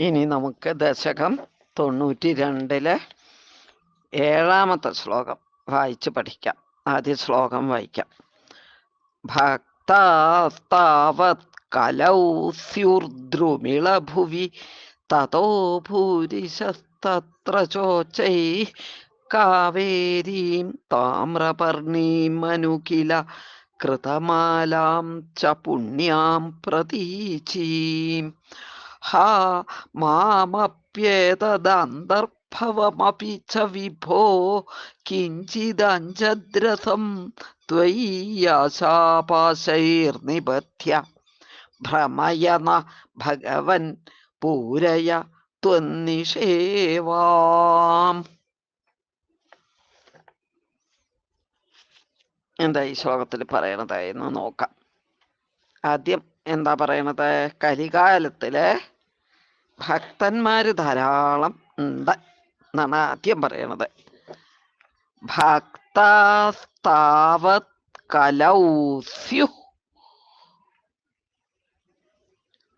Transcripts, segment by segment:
ഇനി നമുക്ക് ദശകം തൊണ്ണൂറ്റി രണ്ടിലെ ഏഴാമത്തെ ശ്ലോകം വായിച്ച് പഠിക്കാം. ആദ്യ ശ്ലോകം വായിക്കാം. ഭക്താസ്താവത് കലൗ സ്യുർദ്രുമിളഭുവി തതോ ഭൂരിശസ്തത്ര ചോച്ചൈ കാവേരീം താമ്രപർണീം മനുകില കൃതമാലാം ച പുണ്യാം പ്രതീചീം. ഹാ മാമപ്യേതദന്തർഭവമപി ച വിഭോ കിഞ്ചിദഞ്ചദ്രഥം ത്വയ്യാശാപാശൈർനിബധ്യ ഭ്രമയന ഭഗവൻ പൂരയ ത്വന്നിഷേവാം. എന്താ ഈ ശ്ലോകത്തിൽ പറയണതായിരുന്നു നോക്കാം. ആദ്യം എന്താ പറയണത്? കലികാലത്തിൽ ഭക്തന്മാര് ധാരാളം ഉണ്ട് എന്നാണ് ആദ്യം പറയണത്. ഭക്താസ്താവത് കലൗസ്യു.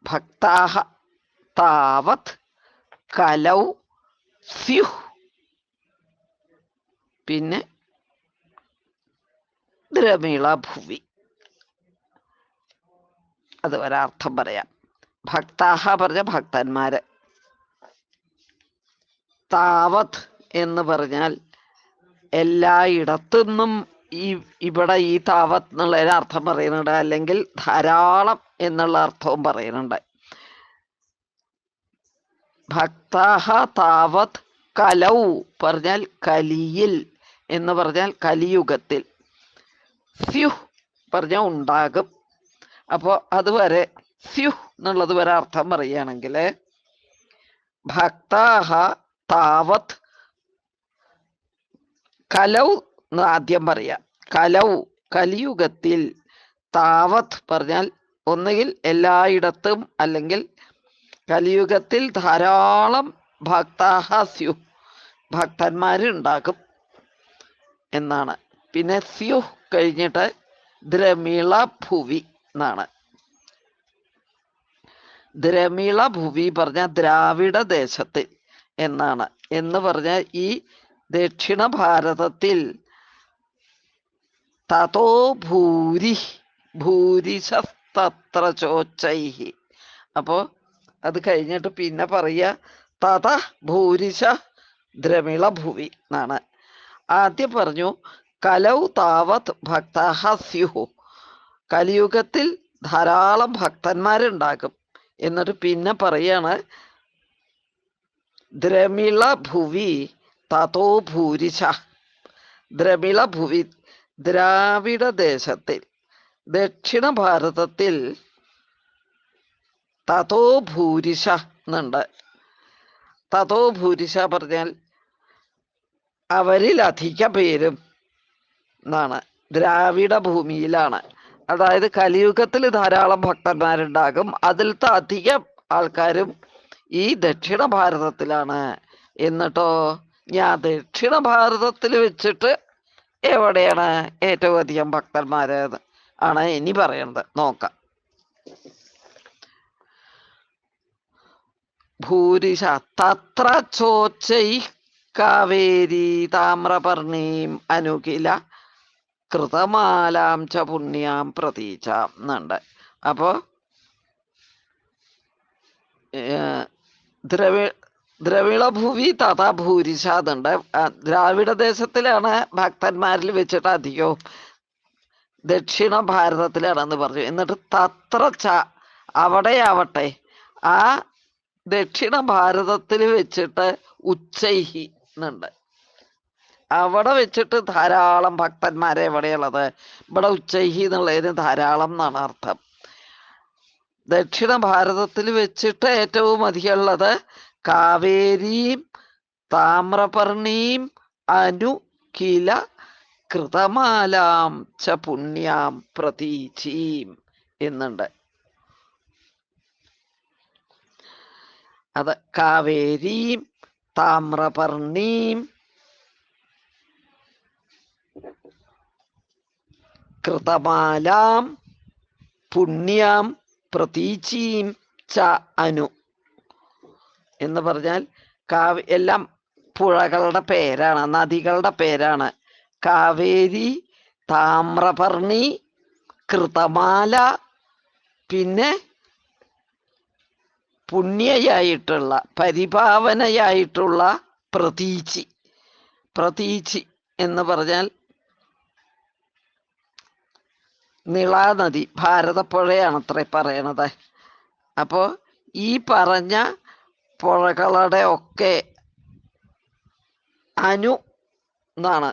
ഭക്താഹ താവത് കലൗ സ്യു പിന്നെ ദ്രമിള ഭുവി അത് ഒരർത്ഥം പറയാം. ഭക്താഹ പറഞ്ഞ ഭക്തന്മാര്. താവത് എന്ന് പറഞ്ഞാൽ എല്ലായിടത്തുനിന്നും ഈ ഇവിടെ ഈ താവത്ത് എന്നുള്ളതിന് അർത്ഥം പറയുന്നുണ്ട്. അല്ലെങ്കിൽ ധാരാളം എന്നുള്ള അർത്ഥവും പറയുന്നുണ്ട്. ഭക്താഹ താവത് കലൗ പറഞ്ഞാൽ കലിയിൽ എന്ന് പറഞ്ഞാൽ കലിയുഗത്തിൽ. സ്യു പറഞ്ഞാൽ ഉണ്ടാകും. അപ്പോൾ അതുവരെ സ്യു എന്നുള്ളത് വരെ അർത്ഥം പറയുകയാണെങ്കിൽ ഭക്താഹ താവത് കലൗ എന്ന് ആദ്യം പറയാം. കലൗ കലിയുഗത്തിൽ താവത് പറഞ്ഞാൽ ഒന്നുകിൽ എല്ലായിടത്തും അല്ലെങ്കിൽ കലിയുഗത്തിൽ ധാരാളം ഭക്താഹ സ്യു ഭക്തന്മാരുണ്ടാകും എന്നാണ്. പിന്നെ സ്യു കഴിഞ്ഞിട്ട് ദ്രമിള ഭുവി. എന്നാണ്. ദ്രമിള ഭൂമി പറഞ്ഞ ദ്രാവിഡ ദേശത്തിൽ എന്നാണ്. എന്ന് പറഞ്ഞ ഈ ദക്ഷിണ ഭാരതത്തിൽ തതോ ഭൂരി ഭൂരിശസ്തത്ര ചോച്ചൈഹി. അപ്പോ അത് കഴിഞ്ഞിട്ട് പിന്നെ പറയുക തത ഭൂരിശ ദ്രമിള ഭൂമി എന്നാണ്. ആദ്യം പറഞ്ഞു കലൗ താവത് ഭക്താഹ സ്യുഹു. കലിയുഗത്തിൽ ധാരാളം ഭക്തന്മാരുണ്ടാകും. എന്നിട്ട് പിന്നെ പറയാണ് ദ്രമിള ഭുവി തതോ ഭൂരിശ. ദ്രമിള ഭുവി ദ്രാവിഡ ദേശത്തിൽ ദക്ഷിണ ഭാരതത്തിൽ തതോ ഭൂരിശ എന്നുണ്ട്. തതോ ഭൂരിശ പറഞ്ഞാൽ അവരിൽ അധിക പേരും എന്നാണ്. ദ്രാവിഡ ഭൂമിയിലാണ് അതായത് കലിയുഗത്തിൽ ധാരാളം ഭക്തന്മാരുണ്ടാകും. അതിലത്തെ അധികം ആൾക്കാരും ഈ ദക്ഷിണ ഭാരതത്തിലാണ്. എന്നിട്ടോ ഞാൻ ദക്ഷിണ ഭാരതത്തിൽ വെച്ചിട്ട് എവിടെയാണ് ഏറ്റവും അധികം ഭക്തന്മാര് ആണ് ഇനി പറയുന്നത് നോക്കാം. ഭൂരിശ തത്ര ചോച്ചൈ കാവേരി താമ്രപർണീം അനുകില കൃതമാലാം ച പുണ്യാം പ്രതീച്ച എന്നുണ്ട്. അപ്പോ ദ്രവി ദ്രവിളഭൂവി തഥാ ഭൂരിശ എന്നുണ്ട്. ദ്രാവിഡ ദേശത്തിലാണ് ഭക്തന്മാരിൽ വെച്ചിട്ട് അധികവും ദക്ഷിണ ഭാരതത്തിലാണെന്ന് പറഞ്ഞു. എന്നിട്ട് തത്ര ച അവിടെയാവട്ടെ ആ ദക്ഷിണ ഭാരതത്തിൽ വെച്ചിട്ട് ഉച്ചൈഹി എന്നുണ്ട്. അവിടെ വെച്ചിട്ട് ധാരാളം ഭക്തന്മാരെ എവിടെയുള്ളത് ഇവിടെ ഉച്ചൈഹി എന്നുള്ളതിന് ധാരാളം എന്നാണ് അർത്ഥം. ദക്ഷിണ ഭാരതത്തിൽ വെച്ചിട്ട് ഏറ്റവും അധികമുള്ളത് കാവേരിയും താമ്രപർണിയും അനു കില കൃതമാലാം ച പുണ്യാം പ്രതീചീം എന്നുണ്ട്. അത് കാവേരിയും താമ്രപർണിയും കൃതമാലാം പുണ്യാം പ്രതീചീം ച അനു. എന്ന് പറഞ്ഞാൽ കാവ് എല്ലാം പുഴകളുടെ പേരാണ് നദികളുടെ പേരാണ്. കാവേരി താമ്രപർണി കൃതമാല പിന്നെ പുണ്യയായിട്ടുള്ള പരിഭാവനയായിട്ടുള്ള പ്രതീച്ചി പ്രതീച്ചി എന്ന് പറഞ്ഞാൽ നിളാനദി ഭാരതപ്പുഴയാണത്രേ പറയണത്. അപ്പോൾ ഈ പറഞ്ഞ പുഴകളുടെ ഒക്കെ അനു എന്നാണ്.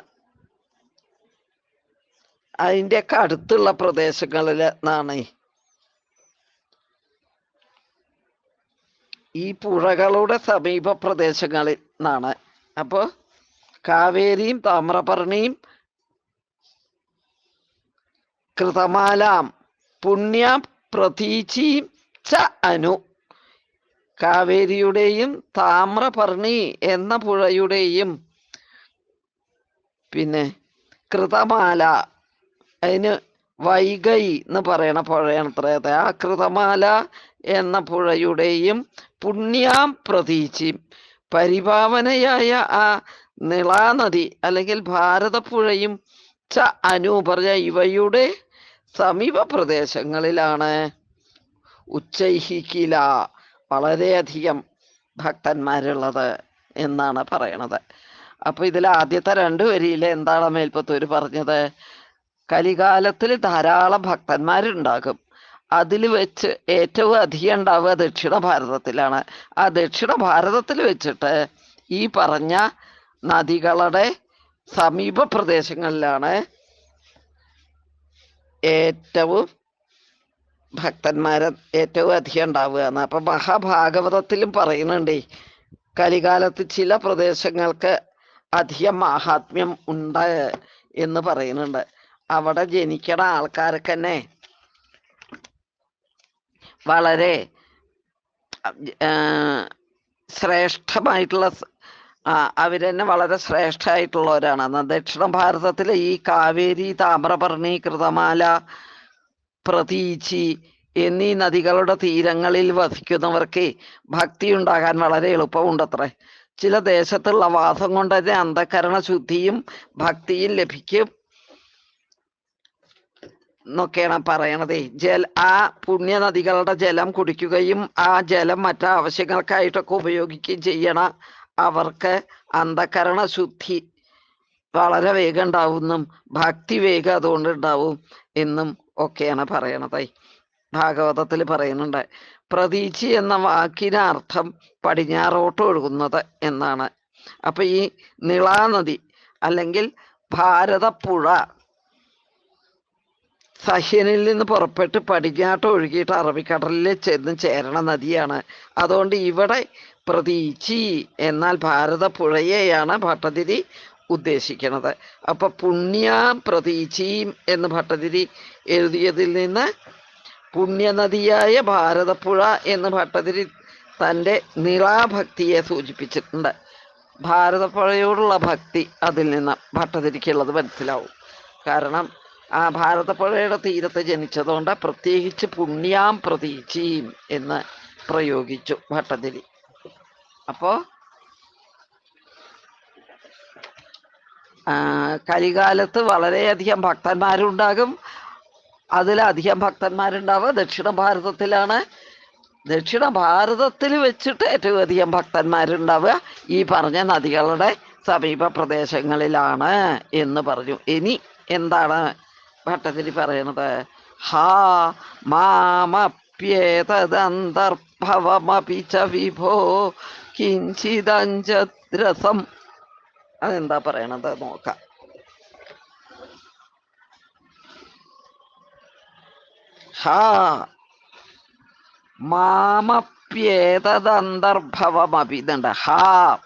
അതിന്റെയൊക്കെ അടുത്തുള്ള പ്രദേശങ്ങളിൽ എന്നാണ്. ഈ പുഴകളുടെ സമീപ പ്രദേശങ്ങളിൽ നിന്നാണ് അപ്പോൾ കാവേരിയും താമ്രപർണിയും കൃതമാലാം. പുണ്യ പ്രതീചിയും ച അനു. കാവേരിയുടെയും താമ്രപർണി എന്ന പുഴയുടെയും പിന്നെ കൃതമാല. അതിന് വൈകൈ എന്ന് പറയണ പുഴയാണ് അത്രയത് ആ കൃതമാല എന്ന പുഴയുടെയും പുണ്യാം പ്രതീചിയും പരിഭാവനയായ ആ നിളാനദി അല്ലെങ്കിൽ ഭാരതപ്പുഴയും ച അനു പറഞ്ഞ ഇവയുടെ സമീപ പ്രദേശങ്ങളിലാണ് ഉച്ചൈഹിക്കില വളരെയധികം ഭക്തന്മാരുള്ളത് എന്നാണ് പറയണത്. അപ്പൊ ഇതിൽ ആദ്യത്തെ രണ്ട് വരിയിൽ എന്താണ് മേൽപ്പത്തൂര് പറഞ്ഞത്? കലികാലത്തിൽ ധാരാളം ഭക്തന്മാരുണ്ടാകും. അതിൽ വെച്ച് ഏറ്റവും അധികം ഉണ്ടാവുക ദക്ഷിണ ഭാരതത്തിലാണ്. ആ ദക്ഷിണ ഭാരതത്തിൽ വെച്ചിട്ട് ഈ പറഞ്ഞ നദികളുടെ സമീപ പ്രദേശങ്ങളിലാണ് ഏറ്റവും ഭക്തന്മാരെ ഏറ്റവും അധികം ഉണ്ടാവുക എന്ന്. അപ്പൊ മഹാഭാഗവതത്തിലും പറയുന്നുണ്ട് കലികാലത്ത് ചില പ്രദേശങ്ങൾക്ക് അധികം മാഹാത്മ്യം ഉണ്ട് എന്ന് പറയുന്നുണ്ട്. അവിടെ ജനിക്കണ ആൾക്കാർക്ക് തന്നെ വളരെ ശ്രേഷ്ഠമായിട്ടുള്ള സ- തന്നെ വളരെ ശ്രേഷ്ഠമായിട്ടുള്ളവരാണ് ദക്ഷിണ ഭാരതത്തിലെ ഈ കാവേരി താമ്രപർണി കൃതമാല പ്രതീച്ചി എന്നീ നദികളുടെ തീരങ്ങളിൽ വസിക്കുന്നവർക്ക് ഭക്തി ഉണ്ടാകാൻ വളരെ എളുപ്പമുണ്ടത്രേ. ചില ദേശത്തുള്ള വാസം കൊണ്ട് തന്നെ അന്ധകരണ ശുദ്ധിയും ഭക്തിയും ലഭിക്കും എന്നൊക്കെയാണ് പറയണതേ. ജല ആ പുണ്യനദികളുടെ ജലം കുടിക്കുകയും ആ ജലം മറ്റു ആവശ്യങ്ങൾക്കായിട്ടൊക്കെ ഉപയോഗിക്കുകയും ചെയ്യണ അവർക്ക് അന്ധകരണ ശുദ്ധി വളരെ വേഗം ഉണ്ടാവുന്നും ഭക്തി വേഗം അതുകൊണ്ട് ഉണ്ടാവും എന്നും ഒക്കെയാണ് പറയണത്. ഭാഗവതത്തിൽ പറയുന്നുണ്ട്. പ്രതീച്ചി എന്ന വാക്കിന് അർത്ഥം പടിഞ്ഞാറോട്ട് ഒഴുകുന്നത് എന്നാണ്. അപ്പൊ ഈ നിളാനദി അല്ലെങ്കിൽ ഭാരതപ്പുഴ സഹ്യനിൽ നിന്ന് പുറപ്പെട്ട് പടിഞ്ഞാട്ട് ഒഴുകിയിട്ട് അറബിക്കടലിൽ ചെന്ന് ചേരണ നദിയാണ്. അതുകൊണ്ട് ഇവിടെ പ്രതീച്ചി എന്നാൽ ഭാരതപ്പുഴയെയാണ് ഭട്ടതിരി ഉദ്ദേശിക്കുന്നത്. അപ്പൊ പുണ്യ പ്രതീചിയും എന്ന് ഭട്ടതിരി എഴുതിയതിൽ നിന്ന് പുണ്യനദിയായ ഭാരതപ്പുഴ എന്ന് ഭട്ടതിരി തന്റെ നിളാഭക്തിയെ സൂചിപ്പിച്ചിട്ടുണ്ട്. ഭാരതപ്പുഴയോടുള്ള ഭക്തി അതിൽ നിന്ന് ഭട്ടതിരിക്കുള്ളത് മനസ്സിലാവും. കാരണം ആ ഭാരതപ്പുഴയുടെ തീരത്ത് ജനിച്ചതുകൊണ്ട് പ്രത്യേകിച്ച് പുണ്യാം പ്രതീചിയും എന്ന് പ്രയോഗിച്ചു ഭട്ടതിരി. അപ്പോ കലികാലത്ത് വളരെയധികം ഭക്തന്മാരുണ്ടാകും. അതിലധികം ഭക്തന്മാരുണ്ടാവുക ദക്ഷിണ ഭാരതത്തിലാണ്. ദക്ഷിണ ഭാരതത്തിൽ വെച്ചിട്ട് ഏറ്റവും അധികം ഭക്തന്മാരുണ്ടാവുക ഈ പറഞ്ഞ നദികളുടെ സമീപ പ്രദേശങ്ങളിലാണ് എന്ന് പറഞ്ഞു. ഇനി എന്താണ് ഭട്ടതിരി പറയണത് ഹാ മാമപ്യേതദന്തർഭവമപി ച വിഭോ കിഞ്ചിതഞ്ചദ്രസം. അതെന്താ പറയണത് നോക്കാം. ഹാ മാമപ്യേതദന്തർഭവമപി ഇതുണ്ട്. ഹാ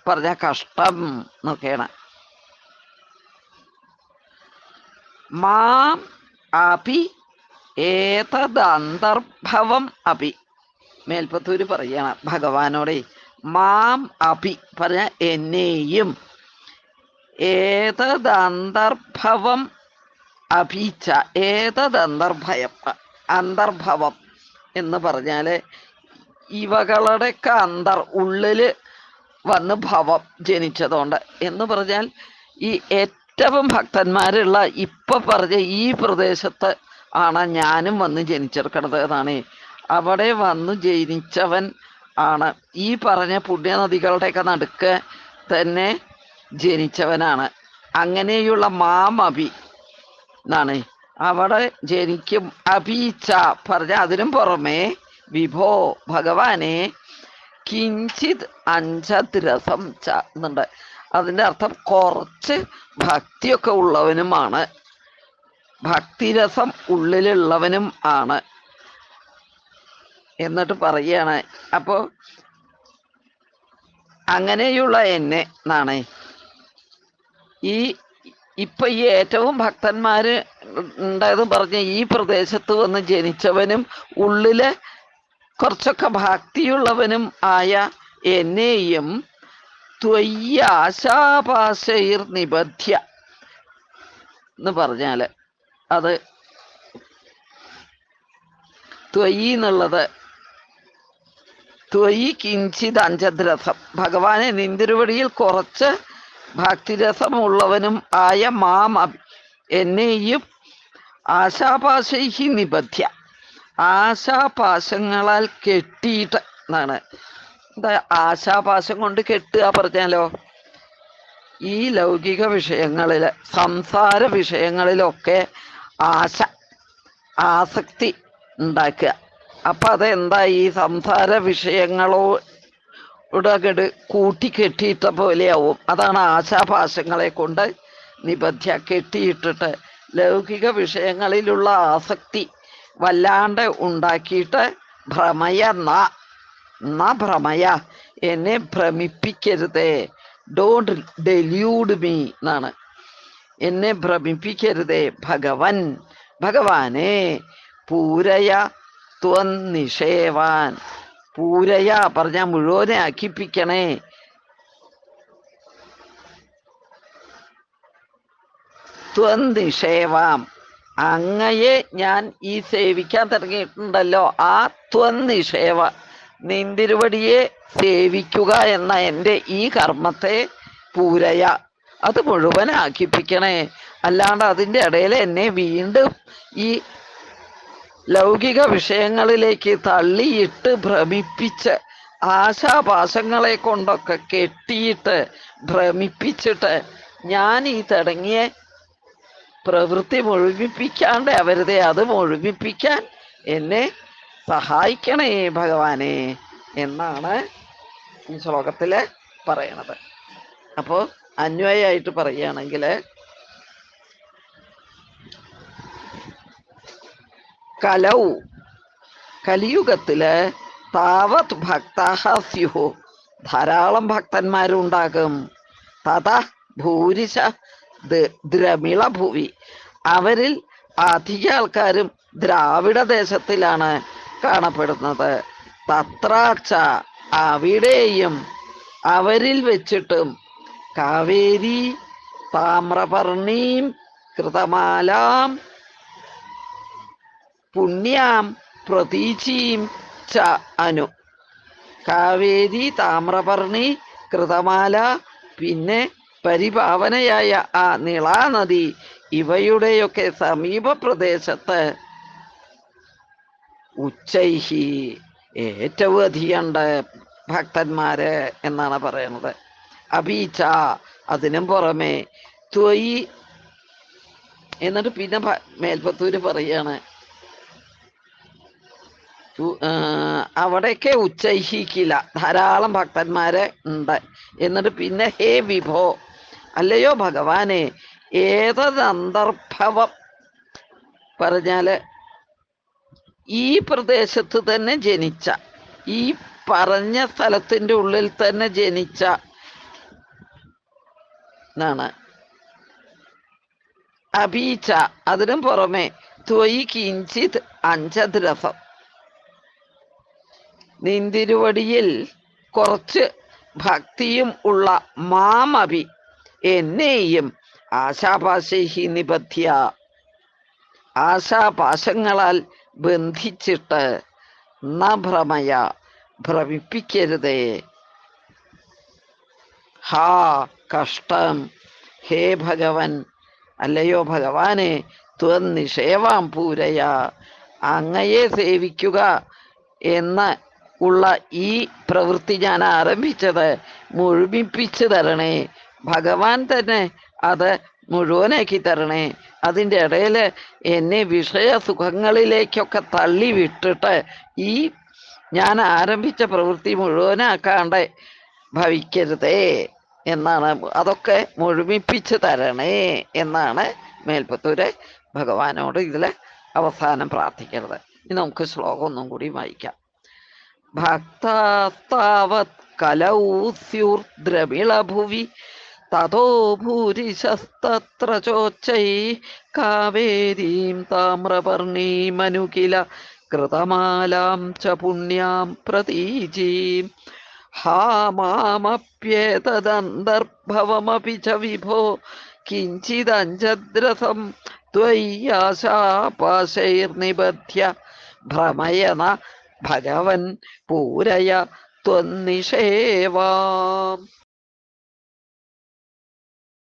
പറഞ്ഞ കഷ്ടം എന്നൊക്കെയാണ്. മാം അപി ഏതദന്തർഭവം അപി മേൽപ്പത്തൂര് പറയണം ഭഗവാനോടെ. മാം അപി പറഞ്ഞ എന്നെയും ഏതദന്തർഭവം അഭിച്ച ഏതദന്തർഭയം അന്തർഭവം എന്ന് പറഞ്ഞാൽ ഇവകളുടെയൊക്കെ അന്തർ ഉള്ളിൽ വന്ന് ഭവം ജനിച്ചതുകൊണ്ട്. എന്ന് പറഞ്ഞാൽ ഈ ഏറ്റവും ഭക്തന്മാരുള്ള ഇപ്പൊ പറഞ്ഞ ഈ പ്രദേശത്ത് ആണ് ഞാനും വന്ന് ജനിച്ചെടുക്കണത് എന്നാണ്. അവിടെ വന്ന് ജനിച്ചവൻ ആണ്. ഈ പറഞ്ഞ പുണ്യനദികളുടെയൊക്കെ നടുക്ക് തന്നെ ജനിച്ചവനാണ്. അങ്ങനെയുള്ള മാമഭി എന്നാണ്. അവിടെ ജനിക്കും. അപീച്ച പറഞ്ഞ അതിനും പുറമെ വിഭോ ഭഗവാനെ കിഞ്ചിത് അഞ്ചത് രസം ച എന്നുണ്ട്. അതിന്റെ അർത്ഥം കുറച്ച് ഭക്തിയൊക്കെ ഉള്ളവനുമാണ്. ഭക്തിരസം ഉള്ളിലുള്ളവനും ആണ് എന്നിട്ട് പറയാണ്. അപ്പോൾ അങ്ങനെയുള്ള എന്നെ എന്നാണ്. ഈ ഇപ്പൊ ഈ ഏറ്റവും ഭക്തന്മാര് ഉണ്ടായതും പറഞ്ഞ ഈ പ്രദേശത്ത് വന്ന് ജനിച്ചവനും ഉള്ളിലെ കുറച്ചൊക്കെ ഭക്തിയുള്ളവനും ആയ എന്നെയും ത്വയ്യാശാപാശൈർ നിബധ്യ എന്ന് പറഞ്ഞാൽ അത് ത്വയി എന്നുള്ളത് ത്വയി കിഞ്ചിത് അഞ്ചദ്രസം ഭഗവാനെ നിന്തിരുവടിയിൽ കുറച്ച് ഭക്തിരസമുള്ളവനും ആയ മാം എന്നെയും ആശാപാശൈഹി നിബധ്യ ആശാപാശങ്ങളാൽ കെട്ടിയിട്ട് എന്നാണ്. എന്താ ആശാപാശം കൊണ്ട് കെട്ടുക പറഞ്ഞാലോ? ഈ ലൗകിക വിഷയങ്ങളിൽ സംസാര വിഷയങ്ങളിലൊക്കെ ആശ ആസക്തി ഉണ്ടാക്കുക. അപ്പൊ അതെന്താ ഈ സംസാര വിഷയങ്ങളോ ഉടകട് കൂട്ടിക്കെട്ടിയിട്ട പോലെയാവും. അതാണ് ആശാപാശങ്ങളെ കൊണ്ട് നിബദ്ധ്യ കെട്ടിയിട്ടിട്ട് ലൗകിക വിഷയങ്ങളിലുള്ള ആസക്തി വല്ലാണ്ട് ഉണ്ടാക്കിയിട്ട് ഭ്രമയ ന ന ഭ്രമയ എന്നെ ഭ്രമിപ്പിക്കരുതേ ഡോണ്ട് ഡെല്യൂഡ് മീ എന്നാണ് എന്നെ ഭ്രമിപ്പിക്കരുതേ ഭഗവൻ ഭഗവാനെ പൂരയ ത്വന്നിഷേവാൻ പൂരയ പറഞ്ഞ മുഴുവനെ അക്കിപ്പിക്കണേ ത്വന്നിഷേവാം അങ്ങയെ ഞാൻ ഈ സേവിക്കാൻ തുടങ്ങിയിട്ടുണ്ടല്ലോ. ആ ത്വന്നിഷേവ നിന്തിരുവടിയെ സേവിക്കുക എന്ന എന്റെ ഈ കർമ്മത്തെ പൂരയ. അത് മുഴുവൻ ആക്കിപ്പിക്കണേ. അല്ലാണ്ട് അതിന്റെ ഇടയിൽ എന്നെ വീണ്ടും ഈ ലൗകിക വിഷയങ്ങളിലേക്ക് തള്ളിയിട്ട് ഭ്രമിപ്പിച്ച് ആശാപാശങ്ങളെ കൊണ്ടൊക്കെ കെട്ടിയിട്ട് ഭ്രമിപ്പിച്ചിട്ട് ഞാൻ ഈ തുടങ്ങിയ പ്രവൃത്തി മുഴുമിപ്പിക്കാണ്ട് അവരുതെ അത് മുഴുമിപ്പിക്കാൻ എന്നെ സഹായിക്കണേ ഭഗവാനെ എന്നാണ് ഈ ശ്ലോകത്തിൽ പറയണത്. അപ്പോൾ അന്വയമായിട്ട് പറയുകയാണെങ്കിൽ കലൗ കലിയുഗത്തിൽ താവത് ഭക്താഹ സ്യുഹു ധാരാളം ഭക്തന്മാരുണ്ടാകും. തഥ ഭൂരിശ ദ്രമിള ഭൂവി. അവരിൽ അധിക ആൾക്കാരും ദ്രാവിഡ ദേശത്തിലാണ്. കാണപ്പെടുന്നത്. തത്രാച്ച അവിടെയും അവരിൽ വെച്ചിട്ടും കാവേരി താമ്രപർണീം കൃതമാലാം പുണ്യാം പ്രതീചീം ച അനു. കാവേരി താമ്രപർണി കൃതമാല പിന്നെ പരിപാവനയായ ആ നിളാനദി ഇവയുടെയൊക്കെ സമീപ പ്രദേശത്ത് ഉച്ചൈഹി ഏറ്റവും അധികമുണ്ട് ഭക്തന്മാര് എന്നാണ് പറയുന്നത്. അബീച്ച അതിനും പുറമെ ത്വയി എന്നിട്ട് പിന്നെ മേൽപത്തൂര് പറയാണ്. അവിടെയൊക്കെ ഉച്ചൈഹിക്കില്ല ധാരാളം ഭക്തന്മാരെ ഉണ്ട്. എന്നിട്ട് പിന്നെ ഹേ വിഭോ അല്ലയോ ഭഗവാനെ ഏതന്തർഭവം പറഞ്ഞാൽ ഈ പ്രദേശത്ത് തന്നെ ജനിച്ച ഈ പറഞ്ഞ സ്ഥലത്തിന്റെ ഉള്ളിൽ തന്നെ ജനിച്ച എന്നാണ് അബീച്ച അതിനും പുറമെ ത്വയി കിഞ്ചിത് അഞ്ചത് രസം നിന്തിരുവടിയിൽ കുറച്ച് ഭക്തിയും ഉള്ള മാമബി എന്നെയും ആശാപാശൈഹി നിബദ്ധ്യ. ആശാപാശങ്ങളാൽ ബന്ധിച്ചിട്ട് ന ഭ്രമയ ഭ്രമിപ്പിക്കരുതേ. ഹാ കഷ്ടം. ഹേ ഭഗവൻ. അല്ലയോ ഭഗവാനെ ത്വന്നിഷേവാം പൂരയ. അങ്ങയെ സേവിക്കുക എന്ന ഉള്ള ഈ പ്രവൃത്തി ഞാൻ ആരംഭിച്ചത് മുഴുമിപ്പിച്ചു തരണേ. ഭഗവാൻ തന്നെ അത് മുഴുവനാക്കി തരണേ. അതിന്റെ ഇടയിൽ എന്നെ വിഷയ സുഖങ്ങളിലേക്കൊക്കെ തള്ളി വിട്ടിട്ട് ഈ ഞാൻ ആരംഭിച്ച പ്രവൃത്തി മുഴുവനാക്കാണ്ട് ഭവിക്കരുതേ എന്നാണ്. അതൊക്കെ മുഴുമിപ്പിച്ച് തരണേ എന്നാണ് മേൽപ്പത്തൂര് ഭഗവാനോട് ഇതിൽ അവസാനം പ്രാർത്ഥിക്കുന്നത് ഇനി നമുക്ക് ശ്ലോകം ഒന്നും കൂടി വായിക്കാം. ഭക്താസ്താവത് കലൗസ്യുർദ്രവിളഭുവി തതോ ഭൂരിശസ്തത്ര ചോച്ചൈ കാവേരീം താമ്രപർണീമനുകില കൃതമാലാം ച പുണ്യാം പ്രതീചീം ഹാ മാമപ്യേതദന്തർഭവമപി ച വിഭോ കിഞ്ചിദഞ്ചദ്രസം ത്വയ്യാശാപാശൈർനിബധ്യ ഭ്രമയന ഭഗവൻ പൂരയ ത്വന്നിഷേവാം.